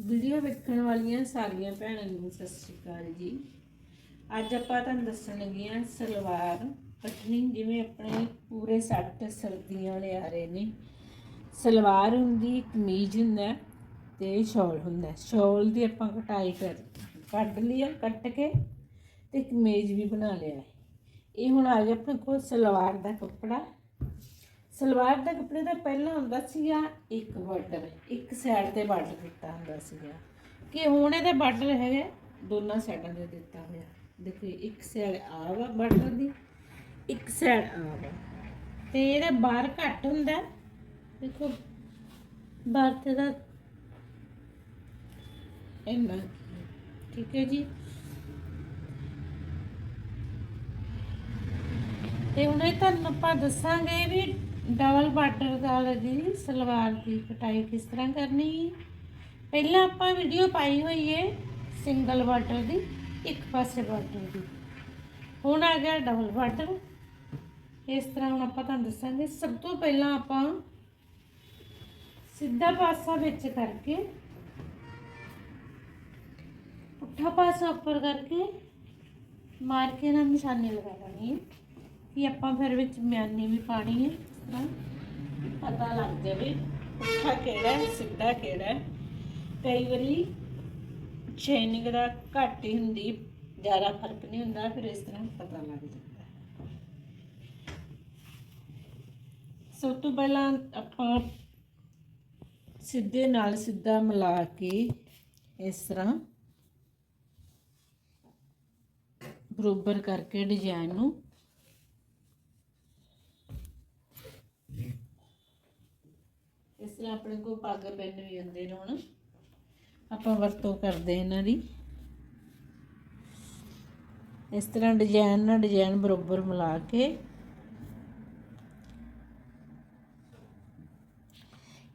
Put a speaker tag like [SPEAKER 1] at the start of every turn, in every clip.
[SPEAKER 1] Video ਵੇਖਣ ਵਾਲੀਆਂ ਸਾਰੀਆਂ ਭੈਣਾਂ ਨੂੰ ਸਤਿ ਸ਼੍ਰੀ ਅਕਾਲ ਜੀ। ਅੱਜ ਆਪਾਂ ਤੁਹਾਨੂੰ ਦੱਸਣ ਲੱਗੇ ਹਾਂ ਸਲਵਾਰ ਪਟਨੀ ਜਿਵੇਂ ਆਪਣੇ ਪੂਰੇ ਸੱਟ ਸਰਦੀਆਂ ਵਾਲੇ ਆ ਰਹੇ ਨੇ। ਸਲਵਾਰ ਹੁੰਦੀ ਕਮੀਜ਼ ਹੁੰਦਾ ਹੈ ਤੇ ਸ਼ਾਲ ਹੁੰਦਾ ਹੈ। ਸ਼ਾਲ ਦੀ ਆਪਾਂ ਕਟਾਈ ਕਰ, ਕੱਢ ਲਿਆ ਕੱਟ ਕੇ ਤੇ ਕਮੀਜ਼ ਵੀ ਬਣਾ ਲਿਆ ਇਹ ਹੁਣ ਆ ਗਿਆ ਆਪਣੇ ਕੋਲ ਸਲਵਾਰ ਦਾ ਕੱਪੜਾ। ਸਲਵਾਰ ਦੇ ਕੱਪੜੇ ਦਾ ਪਹਿਲਾਂ ਹੁੰਦਾ ਸੀਗਾ ਇੱਕ ਬਾਰਡਰ ਇੱਕ ਸਾਈਡ ਤੇ ਬਾਰਡਰ ਦਿੱਤਾ ਹੁੰਦਾ ਸੀਗਾ। ਕਿ ਹੁਣ ਇਹਦੇ ਬਾਰਡਰ ਹੈਗੇ, ਦੋਨਾਂ ਸਾਈਡਾਂ ਤੇ ਦਿੱਤਾ ਹੋਇਆ। ਦੇਖੋ, ਇੱਕ ਸਾਈਡ ਆ ਵਾ ਬਾਰਡਰ ਦੀ, ਇੱਕ ਸਾਈਡ ਆ ਵਾ। ਤੇ ਇਹਦਾ ਬਾਹਰ ਘੱਟ ਹੁੰਦਾ। ਦੇਖੋ, ਬਾਹਰ ਤੇ ਦਾ ਇੰਨਾ ਠੀਕ ਹੈ ਜੀ। ਤੇ ਹੁਣ ਇਹ ਤੁਹਾਨੂੰ ਆਪਾਂ ਦੱਸਾਂਗੇ ਵੀ ਡਬਲ ਬਾਰਡਰ ਵਾਲੀ ਦੀ ਸਲਵਾਰ ਦੀ ਕਟਾਈ ਕਿਸ ਤਰ੍ਹਾਂ ਕਰਨੀ? ਹੈ ਪਹਿਲਾਂ ਆਪਾਂ ਵੀਡੀਓ ਪਾਈ ਹੋਈ ਹੈ ਸਿੰਗਲ ਬਾਰਡਰ ਦੀ, ਇੱਕ ਪਾਸੇ ਬਾਰਡਰ ਦੀ। ਹੁਣ ਆ ਗਿਆ ਡਬਲ ਬਾਰਡਰ। ਇਸ ਤਰ੍ਹਾਂ ਹੁਣ ਆਪਾਂ ਤੁਹਾਨੂੰ ਦੱਸਾਂਗੇ। ਸਭ ਤੋਂ ਪਹਿਲਾਂ ਆਪਾਂ ਸਿੱਧਾ ਪਾਸਾ ਵਿੱਚ ਕਰਕੇ, ਪੁੱਠਾ ਪਾਸਾ ਉੱਪਰ ਕਰਕੇ ਮਾਰ ਕੇ ਨਾ ਨਿਸ਼ਾਨੀ ਲਗਾ ਲੈਣੀ ਹੈ ਕਿ ਆਪਾਂ ਫਿਰ ਵਿੱਚ ਮਿਆਨੀ ਵੀ ਪਾਣੀ ਹੈ ਇਸ ਪਤਾ ਲੱਗ ਜਾਵੇ ਪੁੱਠਾ ਕਿਹੜਾ ਹੈ, ਸਿੱਧਾ ਕਿਹੜਾ ਹੈ। ਕਈ ਵਾਰੀ ਸ਼ੇਨਿੰਗ ਦਾ ਘੱਟ ਹੀ ਹੁੰਦੀ, ਜ਼ਿਆਦਾ ਫ਼ਰਕ ਨਹੀਂ ਹੁੰਦਾ, ਫਿਰ ਇਸ ਤਰ੍ਹਾਂ ਪਤਾ ਲੱਗ ਜਾਂਦਾ ਸਭ ਤੋਂ ਪਹਿਲਾਂ ਆਪਾਂ ਸਿੱਧੇ ਨਾਲ ਸਿੱਧਾ ਮਿਲਾ ਕੇ ਇਸ ਤਰ੍ਹਾਂ ਬਰੋਬਰ ਕਰਕੇ ਡਿਜ਼ਾਈਨ ਨੂੰ ਤਰ੍ਹਾਂ ਆਪਣੇ ਕੋਲ ਪੱਗ ਪੈਨ ਵੀ ਹੁੰਦੇ ਨੇ ਹੁਣ। ਆਪਾਂ ਵਰਤੋਂ ਕਰਦੇ ਇਹਨਾਂ ਦੀ। ਇਸ ਤਰ੍ਹਾਂ ਡਿਜ਼ਾਈਨ ਨਾਲ ਡਿਜ਼ਾਈਨ ਬਰੋਬਰ ਮਿਲਾ ਕੇ।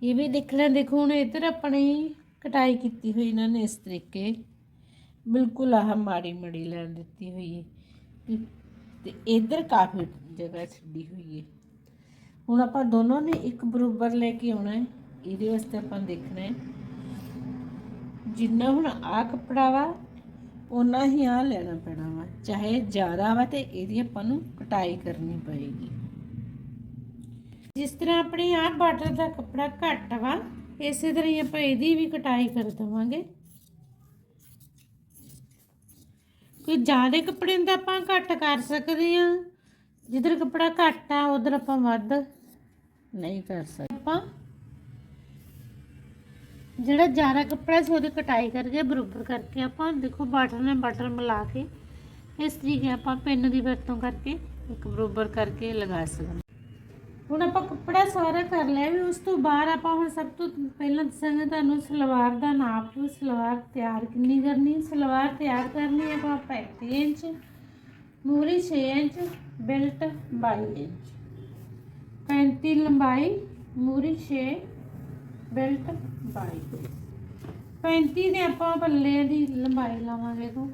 [SPEAKER 1] ਇਹ ਵੀ ਦੇਖਣਾ ਦੇਖੋ ਹੁਣ ਇੱਧਰ ਆਪਣੀ ਕਟਾਈ ਕੀਤੀ ਹੋਈ ਇਹਨਾਂ ਨੇ ਇਸ ਤਰੀਕੇ। ਬਿਲਕੁਲ ਆਹ ਮਾੜੀ ਮੜੀ ਲੈਣ ਦਿੱਤੀ ਹੋਈ ਹੈ। ਤੇ ਇੱਧਰ ਕਾਫੀ ਜਗ੍ਹਾ ਛੱਡੀ ਹੋਈ ਹੈ। ਹੁਣ ਆਪਾਂ ਦੋਨੋਂ ਨੇ ਇੱਕ ਬਰੋਬਰ ਲੈ ਕੇ ਆਉਣਾ ਹੈ। ਇਹਦੇ ਵਾਸਤੇ ਆਪਾਂ ਦੇਖਣਾ ਹੈ। ਜਿੰਨਾ ਹੁਣ ਆ ਕੱਪੜਾ ਵਾ ਉਨਾ ਹੀ ਆ ਲੈਣਾ ਪੈਣਾ ਵਾ। ਚਾਹੇ ਜ਼ਿਆਦਾ ਵਾ ਤੇ ਇਹਦੀ ਆਪਾਂ ਨੂੰ ਕਟਾਈ ਕਰਨੀ ਪਏਗੀ। ਜਿਸ ਤਰ੍ਹਾਂ ਆਪਣੇ ਆ ਬਾਰਡਰ ਦਾ ਕੱਪੜਾ ਘੱਟ ਵਾ, ਇਸੇ ਤਰ੍ਹਾਂ ਹੀ ਆਪਾਂ ਇਹਦੀ ਵੀ ਕਟਾਈ ਕਰ ਦਵਾਂਗੇ। ਕੋਈ ਜ਼ਿਆਦਾ ਕੱਪੜੇ ਦਾ ਆਪਾਂ ਘੱਟ ਕਰ ਸਕਦੇ ਆ ਜਿੱਧਰ ਕੱਪੜਾ ਘੱਟ ਆ, ਉਧਰ ਆਪਾਂ ਵੱਧ ਨਹੀਂ ਕਰ ਸਕਦੇ। ਆਪਾਂ ਜਿਹੜਾ ਜ਼ਿਆਦਾ ਕੱਪੜਾ ਸੀ ਉਹਦੀ ਕਟਾਈ ਕਰਕੇ ਬਰੋਬਰ ਕਰਕੇ ਆਪਾਂ ਦੇਖੋ ਬਾਟਰ ਨਾਲ ਬਾਟਰ ਮਿਲਾ ਕੇ ਇਸ ਤਰੀਕੇ ਆਪਾਂ ਪਿੰਨ ਦੀ ਵਰਤੋਂ ਕਰਕੇ ਇੱਕ ਬਰੋਬਰ ਕਰਕੇ ਲਗਾ ਸਕਦੇ। ਹੁਣ ਆਪਾਂ ਕੱਪੜਾ ਸਾਰਾ ਕਰ ਲਿਆ ਵੀ ਉਸ ਤੋਂ ਬਾਅਦ ਆਪਾਂ ਹੁਣ ਸਭ ਤੋਂ ਪਹਿਲਾਂ ਦੱਸਾਂਗੇ ਤੁਹਾਨੂੰ ਸਲਵਾਰ ਦਾ ਨਾਪ ਵੀ ਸਲਵਾਰ ਤਿਆਰ ਕਿੰਨੀ ਕਰਨੀ, ਸਲਵਾਰ ਤਿਆਰ ਕਰਨੀ ਆਪਾਂ 35 ਇੰਚ, ਮੂਰੀ 6 ਇੰਚ, ਬੈਲਟ 22 ਇੰਚ। 35 ਲੰਬਾਈ, ਮੂਰੀ 6 ਬੈਲਟ 22 35 ਦੇ ਆਪਾਂ ਪੱਲੇ ਦੀ ਲੰਬਾਈ ਲਾਵਾਂਗੇ ਤੋਂ।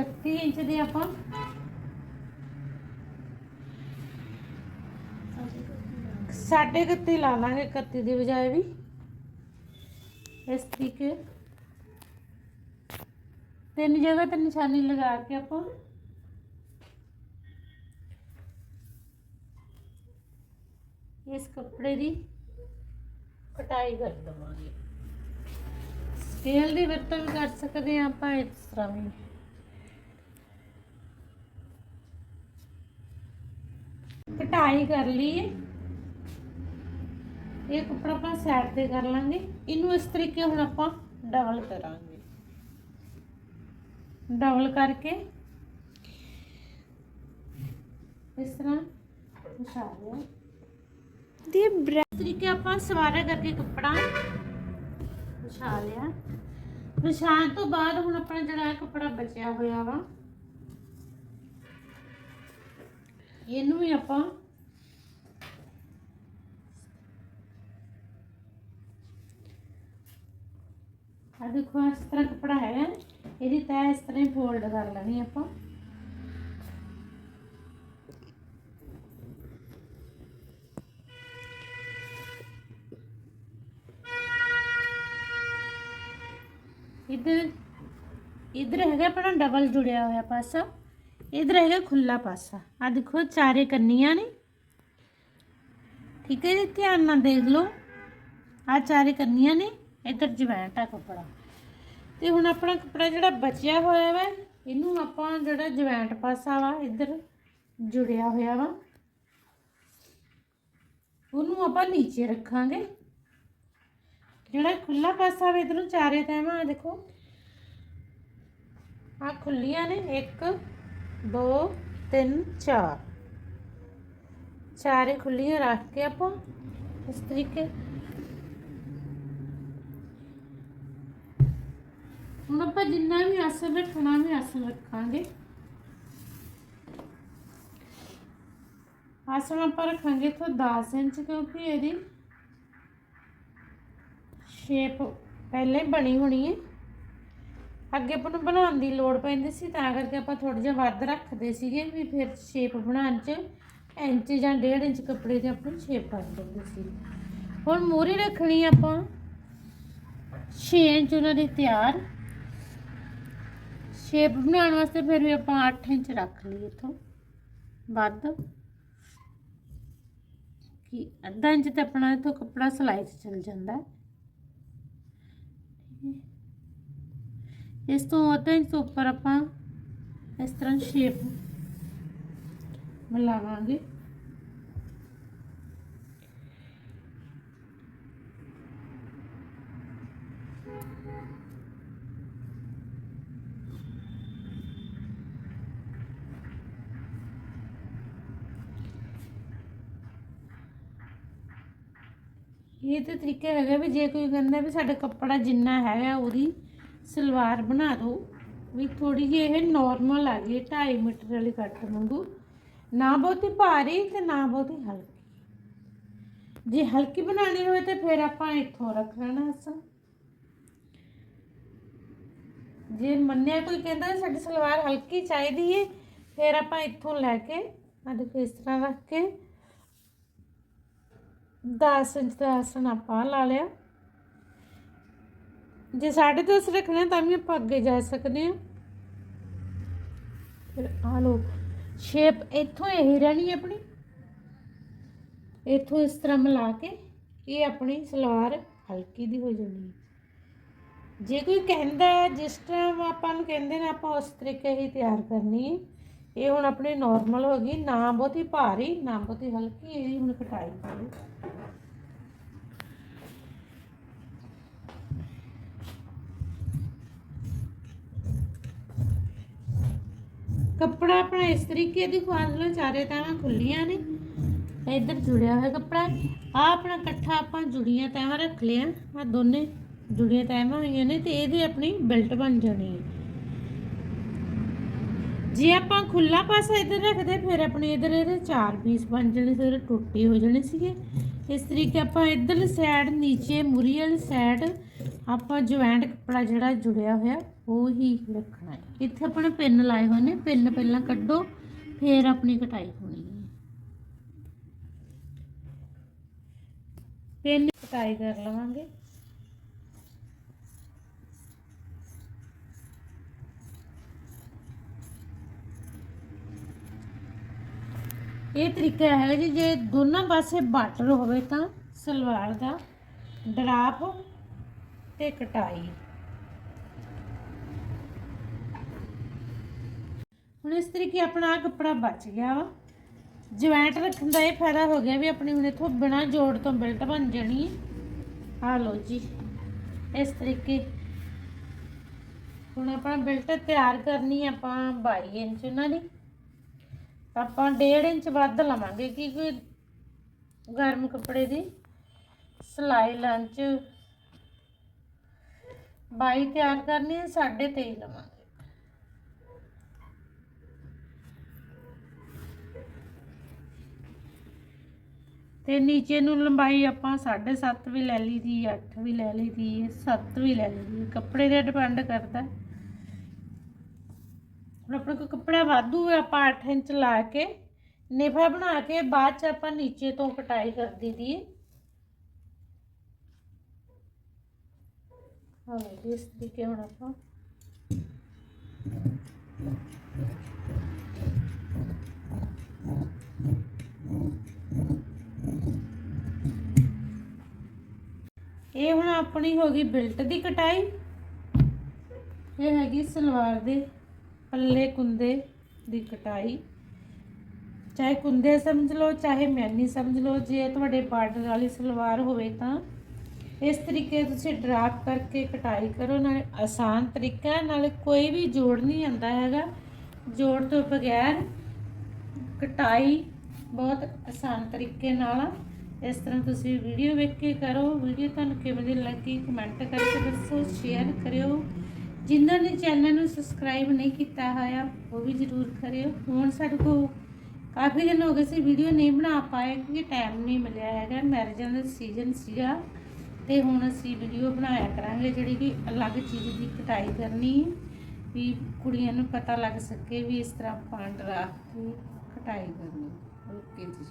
[SPEAKER 1] 31 ਇੰਚ ਦੇ ਆਪਾਂ। ਸਾਢੇ 31 ਲਾ ਲਾਂਗੇ 31 ਦੀ ਬਜਾਏ ਵੀ। ਇਸ ਤਰੀਕੇ। ਤਿੰਨ ਜਗ੍ਹਾ ਤੇ ਨਿਸ਼ਾਨੀ ਲਗਾ ਕੇ ਆਪਾਂ ਇਸ ਕੱਪੜੇ ਦੀ ਕਟਾਈ ਕਰ ਦਵਾਂਗੇ। ਸਕੇਲ ਦੀ ਵਰਤੋਂ ਕਰ ਸਕਦੇ ਹਾਂ ਆਪਾਂ ਇਸ ਤਰ੍ਹਾਂ ਵੀ। ਕਟਾਈ ਕਰ ਲਈ ਇਹ ਕੱਪੜਾ ਆਪਾਂ ਸਾਈਡ ਤੇ ਕਰ ਲਾਂਗੇ। ਇਹਨੂੰ ਇਸ ਤਰੀਕੇ ਹੁਣ ਆਪਾਂ ਡਬਲ ਕਰਾਂਗੇ। ਡਬਲ ਕਰਕੇ ਇਸ ਤਰ੍ਹਾਂ ਵਿਛਾ
[SPEAKER 2] ਦੀ ਬ੍ਰੈ
[SPEAKER 1] ਤਰੀਕੇ ਆਪਾਂ ਸਵਾਰਾ ਕਰਕੇ ਕੱਪੜਾ ਵਿਛਾ ਲਿਆ। ਵਿਛਾਉਣ ਤੋਂ ਬਾਅਦ ਹੁਣ ਆਪਣਾ ਜਿਹੜਾ ਕੱਪੜਾ ਬਚਿਆ ਹੋਇਆ ਵਾ, ਇਹਨੂੰ ਵੀ ਆਪਾਂ ਆ ਦੇਖੋ, ਇਸ ਤਰ੍ਹਾਂ ਕੱਪੜਾ ਹੈਗਾ। ਇਹਦੀ ਤੈਅ ਇਸ ਤਰ੍ਹਾਂ ਹੀ ਫੋਲਡ ਕਰ ਲੈਣੀ ਆਪਾਂ। ਇਧਰ ਇਧਰ ਹੈਗਾ ਆਪਣਾ ਡਬਲ ਜੁੜਿਆ ਹੋਇਆ ਪਾਸਾ, ਇਧਰ ਹੈਗਾ ਖੁੱਲਾ ਪਾਸਾ। ਆ ਦੇਖੋ, ਚਾਰੇ ਕੰਨੀਆਂ ਨੇ। ਠੀਕ ਹੈ ਜੀ, ਧਿਆਨ ਨਾਲ ਦੇਖ ਲਓ। ਆ ਚਾਰੇ ਕੰਨੀਆਂ ਨੇ, ਇਧਰ ਜਵੈਂਟ ਆ ਕੱਪੜਾ। ਤੇ ਹੁਣ ਆਪਣਾ ਕੱਪੜਾ ਜਿਹੜਾ ਬਚਿਆ ਹੋਇਆ ਵਾ, ਇਹਨੂੰ ਆਪਾਂ ਜਿਹੜਾ ਜਵੈਂਟ ਪਾਸਾ ਵਾ, ਇਧਰ ਜੁੜਿਆ ਹੋਇਆ ਵਾ, ਉਹਨੂੰ ਆਪਾਂ ਨੀਚੇ ਰੱਖਾਂਗੇ। ਜਿਹੜਾ ਖੁੱਲਾ ਪਾਸਾ ਵਾ ਇਧਰੋਂ ਚਾਰੇ ਤੈਵਾਂ ਆ ਦੇਖੋ। ਆ ਖੁੱਲੀਆਂ ਨੇ 1 2 3 4 ਚਾਰੇ ਖੁੱਲੀਆਂ ਰੱਖ ਕੇ ਆਪਾਂ ਇਸ ਤਰੀਕੇ ਹੁਣ ਆਪਾਂ ਜਿੰਨਾ ਵੀ ਆਸਣ ਰੱਖਣਾ ਵੀ ਆਸਣ ਰੱਖਾਂਗੇ। ਆਸਣ ਆਪਾਂ ਰੱਖਾਂਗੇ ਇੱਥੋਂ 10 ਇੰਚ, ਕਿਉਂਕਿ ਇਹਦੀ ਸ਼ੇਪ ਪਹਿਲਾਂ ਹੀ ਬਣੀ ਹੋਣੀ ਹੈ। ਅੱਗੇ ਆਪਾਂ ਨੂੰ ਬਣਾਉਣ ਦੀ ਲੋੜ ਪੈਂਦੀ ਸੀ, ਤਾਂ ਕਰਕੇ ਆਪਾਂ ਥੋੜਾ ਜਿਹਾ ਵੱਧ ਰੱਖਦੇ ਸੀਗੇ ਵੀ ਫਿਰ ਸ਼ੇਪ ਬਣਾਉਣ 'ਚ ਇੰਚ ਜਾਂ 1.5 ਇੰਚ ਕੱਪੜੇ ਤੇ ਆਪਣੀ ਸ਼ੇਪ ਕਰ ਦਿੰਦੇ ਸੀ। ਹੁਣ ਮੂਰੀ ਰੱਖਣੀ ਆਪਾਂ 6 ਇੰਚ ਉਹਨਾਂ ਦੀ ਤਿਆਰ। ਸ਼ੇਪ ਬਣਾਉਣ ਵਾਸਤੇ ਫਿਰ ਵੀ ਆਪਾਂ 8 ਇੰਚ ਰੱਖ ਲਈ ਇਥੋਂ। ਵੱਧ। ਕਿ ਅੱਧਾ ਇੰਚ ਤੇ ਆਪਣਾ ਇਥੋਂ ਕੱਪੜਾ ਸਿਲਾਈ 'ਚ ਚਲ ਜਾਂਦਾ। ਹੈ ਇਸ ਤੋਂ ਅੱਧਾ ਇੰਚ ਉੱਪਰ ਆਪਾਂ ਇਸ ਤਰ੍ਹਾਂ ਸ਼ੇਪ ਮਿਲਾਵਾਂਗੇ ਇਹ ਤੇ ਤਰੀਕਾ ਹੈਗਾ ਵੀ ਜੇ ਕੋਈ ਕਹਿੰਦਾ ਵੀ ਸਾਡਾ ਕੱਪੜਾ ਜਿੰਨਾ ਹੈਗਾ ਉਹਦੀ ਸਲਵਾਰ ਬਣਾ ਦਿਓ, ਵੀ ਥੋੜੀ ਜਿਹੀ ਇਹ ਨਾਰਮਲ ਆ ਗਈ 2.5 ਮੀਟਰ ਵਾਲੀ ਕੱਟ ਵਾਂਗੂ। ਨਾ ਬਹੁਤੀ ਭਾਰੀ ਤੇ ਨਾ ਬਹੁਤੀ ਹਲਕੀ। ਜੇ ਹਲਕੀ ਬਣਾਉਣੀ ਹੋਵੇ ਤਾਂ ਫਿਰ ਆਪਾਂ ਇੱਥੋਂ ਰੱਖ ਲੈਣਾ ਅਸਾਂ ਜੇ ਮੰਨਿਆ ਕੋਈ ਕਹਿੰਦਾ ਸਾਡੀ ਸਲਵਾਰ ਹਲਕੀ ਚਾਹੀਦੀ ਏ, ਫਿਰ ਆਪਾਂ ਇੱਥੋਂ ਲੈ ਕੇ ਆ ਦੇਖੋ ਇਸ ਤਰ੍ਹਾਂ ਰੱਖ ਕੇ 10 ਇੰਚ ਦਾ ਆਸਣ ਆਪਾਂ ਲਾ ਲਿਆ। ਜੇ ਸਾਢੇ ਦਸ ਰੱਖਣਾ ਤਾਂ ਵੀ ਆਪਾਂ ਅੱਗੇ ਜਾ ਸਕਦੇ ਹਾਂ ਫਿਰ ਆ ਲੋ ਸ਼ੇਪ ਇੱਥੋਂ ਇਹੀ ਰਹਿਣੀ ਆਪਣੀ। ਇੱਥੋਂ ਇਸ ਤਰ੍ਹਾਂ ਮਿਲਾ ਕੇ ਇਹ ਆਪਣੀ ਸਲਵਾਰ ਹਲਕੀ ਦੀ ਹੋ ਜਾਣੀ ਜੇ ਕੋਈ ਕਹਿੰਦਾ, ਜਿਸ ਟਾਈਮ ਆਪਾਂ ਨੂੰ ਕਹਿੰਦੇ ਨੇ ਆਪਾਂ ਉਸ ਤਰੀਕੇ ਹੀ ਤਿਆਰ ਕਰਨੀ ਹੈ ਇਹ ਹੁਣ ਆਪਣੀ ਨਾਰਮਲ ਹੋ ਗਈ, ਨਾ ਬਹੁਤੀ ਭਾਰੀ, ਨਾ ਬਹੁਤੀ ਹਲਕੀ ਇਹਦੀ ਹੁਣ ਕਟਾਈ ਕਰੋ ਕੱਪੜਾ ਆਪਣਾ ਇਸ ਤਰੀਕੇ ਦੀ ਖਵਾਲ ਲਓ ਚਾਰੇ ਤਾਵਾਂ ਖੁੱਲੀਆਂ ਨੇ। ਇੱਧਰ ਜੁੜਿਆ ਹੋਇਆ ਕੱਪੜਾ। ਆ ਆਪਣਾ ਇਕੱਠਾ ਆਪਾਂ ਜੁੜੀਆਂ ਤਾਵਾਂ ਰੱਖ ਲਿਆ। ਆ ਦੋਨੇ ਜੁੜੀਆਂ ਤਾਵਾਂ ਹੋਈਆਂ ਨੇ ਤੇ ਇਹਦੇ ਆਪਣੀ ਬੈਲਟ ਬਣ ਜਾਣੀ ਹੈ। ਜੇ ਆਪਾਂ ਖੁੱਲਾ ਪਾਸਾ ਇੱਧਰ ਰੱਖਦੇ, ਫਿਰ ਆਪਣੇ ਇੱਧਰ ਇਹਦੇ ਚਾਰ ਪੀਸ ਬਣ ਜਾਣੇ ਸੀ ਉਹਦੇ ਟੁੱਟੇ ਹੋ ਜਾਣੇ ਸੀਗੇ। ਇਸ ਤਰੀਕੇ ਆਪਾਂ ਇੱਧਰ ਸਾਈਡ ਨੀਚੇ ਮੁਰੀ ਵਾਲੀ ਸਾਈਡ ਆਪਾਂ ਜੁਆਇੰਟ ਕੱਪੜਾ ਜਿਹੜਾ ਜੁੜਿਆ ਹੋਇਆ, ਉਹ ਹੀ ਰੱਖਣਾ ਹੈ। ਇੱਥੇ ਆਪਣੇ ਪਿੰਨ ਲਾਏ ਹੋਏ ਨੇ, ਪਿੰਨ ਪਹਿਲਾਂ ਕੱਢੋ, ਫਿਰ ਆਪਣੀ ਕਟਾਈ ਹੋਣੀ ਹੈ। ਪਿੰਨ ਕਟਾਈ ਕਰ ਲਵਾਂਗੇ। ਇਹ ਤਰੀਕਾ ਹੈ ਜੀ ਜੇ ਦੋਨਾਂ ਪਾਸੇ ਬਾਟਰ ਹੋਵੇ ਤਾਂ ਸਲਵਾਰ ਦਾ ਡਰਾਪ ਤੇ ਕਟਾਈ। ਹੁਣ ਇਸ ਤਰੀਕੇ ਆਪਣਾ ਆਹ ਕੱਪੜਾ ਬਚ ਗਿਆ ਵਾ। ਜੁਆਇੰਟ ਰੱਖਣ ਦਾ ਇਹ ਫਾਇਦਾ ਹੋ ਗਿਆ ਵੀ ਆਪਣੀ ਹੁਣ ਇਥੋਂ ਬਿਨਾ ਜੋੜ ਤੋਂ ਬੈਲਟ ਬਣ ਜਾਣੀ ਹੈ। ਆ ਲਓ ਜੀ, ਇਸ ਤਰੀਕੇ। ਹੁਣ ਆਪਣਾ ਬੈਲਟ ਤਿਆਰ ਕਰਨੀ ਹੈ ਆਪਾਂ 22 ਇੰਚ ਉਹਨਾਂ ਦੀ। ਆਪਾਂ 1.5 ਇੰਚ ਵੱਧ ਲਵਾਂਗੇ ਕਿਉਂਕਿ ਗਰਮ ਕੱਪੜੇ ਦੀ ਸਿਲਾਈ ਲੰਚ ਬਾਈ ਤਿਆਰ ਕਰਨੀ ਹੈ 23.5 ਲਵਾਂਗੇ। ਤੇ ਨੀਚੇ ਨੂੰ ਲੰਬਾਈ ਆਪਾਂ 7.5 ਵੀ ਲੈ ਲਈ ਦੀ 8 ਵੀ ਲੈ ਲਈ ਦੀ 7 ਵੀ ਲੈ ਲਈ ਦੀ। ਕੱਪੜੇ ਤੇ ਡਿਪੈਂਡ ਕਰਦਾ। ਹੁਣ ਆਪਣੇ ਕੋਲ ਕੱਪੜਾ ਵਾਧੂ ਹੈ ਆਪਾਂ 8 ਇੰਚ ਲਾ ਕੇ, ਨਿਫਾ ਬਣਾ ਕੇ ਬਾਅਦ ਚ ਆਪਾਂ ਨੀਚੇ ਤੋਂ ਕਟਾਈ ਕਰ ਦਿੱਤੀ ਹੈ ਹਾਂ, ਜੀ, ਇਸ ਤਰੀਕੇ ਹੁਣ ਆਪਾਂ ਇਹ ਹੁਣ ਆਪਣੀ ਹੋ ਗਈ ਬਿਲਟ ਦੀ ਕਟਾਈ। ਇਹ ਹੈਗੀ ਸਲਵਾਰ ਦੇ ਪੱਲੇ ਕੁੰਦੇ ਦੀ ਕਟਾਈ। ਚਾਹੇ ਕੁੰਦੇ ਸਮਝ ਲਓ, ਚਾਹੇ ਮੈਨੀ ਸਮਝ ਲਓ, ਜੇ ਤੁਹਾਡੇ ਬਾਰਡਰ ਵਾਲੀ ਸਲਵਾਰ ਹੋਵੇ ਤਾਂ ਇਸ ਤਰੀਕੇ ਤੁਸੀਂ ਡਰਾਪ ਕਰਕੇ ਕਟਾਈ ਕਰੋ ਨਾਲੇ ਆਸਾਨ ਤਰੀਕਾ ਹੈ, ਨਾਲੇ ਕੋਈ ਵੀ ਜੋੜ ਨਹੀਂ ਆਉਂਦਾ ਹੈਗਾ। ਜੋੜ ਤੋਂ ਬਗੈਰ ਕਟਾਈ ਬਹੁਤ ਆਸਾਨ ਤਰੀਕੇ ਨਾਲ ਇਸ ਤਰ੍ਹਾਂ ਤੁਸੀਂ ਵੀਡੀਓ ਵੇਖ ਕੇ ਕਰੋ। ਵੀਡੀਓ ਤੁਹਾਨੂੰ ਕਿਵੇਂ ਦੀ ਲੱਗੀ ਕਮੈਂਟ ਕਰਕੇ ਦੱਸੋ ਸ਼ੇਅਰ ਕਰਿਓ। ਜਿਨ੍ਹਾਂ ਨੇ ਚੈਨਲ ਨੂੰ ਸਬਸਕ੍ਰਾਈਬ ਨਹੀਂ ਕੀਤਾ ਹੋਇਆ ਉਹ ਵੀ ਜ਼ਰੂਰ ਕਰਿਓ। ਹੁਣ ਸਾਡੇ ਕੋਲ ਕਾਫੀ ਦਿਨ ਹੋ ਗਏ ਸੀ ਵੀਡੀਓ ਨਹੀਂ ਬਣਾ ਪਾਏ ਕਿਉਂਕਿ ਟਾਈਮ ਨਹੀਂ ਮਿਲਿਆ ਹੈਗਾ। ਮੈਰਿਜਾਂ ਦਾ ਸੀਜ਼ਨ ਸੀਗਾ। ਤੇ ਹੁਣ ਅਸੀਂ ਵੀਡੀਓ ਬਣਾਇਆ ਕਰਾਂਗੇ ਜਿਹੜੀ ਕਿ ਅਲੱਗ ਚੀਜ਼ ਦੀ ਕਟਾਈ ਕਰਨੀ ਹੈ, ਵੀ ਕੁੜੀਆਂ ਨੂੰ ਪਤਾ ਲੱਗ ਸਕੇ ਵੀ ਇਸ ਤਰ੍ਹਾਂ ਆਪਾਂ ਡਰਾ ਕੇ ਕਟਾਈ ਕਰਨੀ। ਓਕੇ ਜੀ।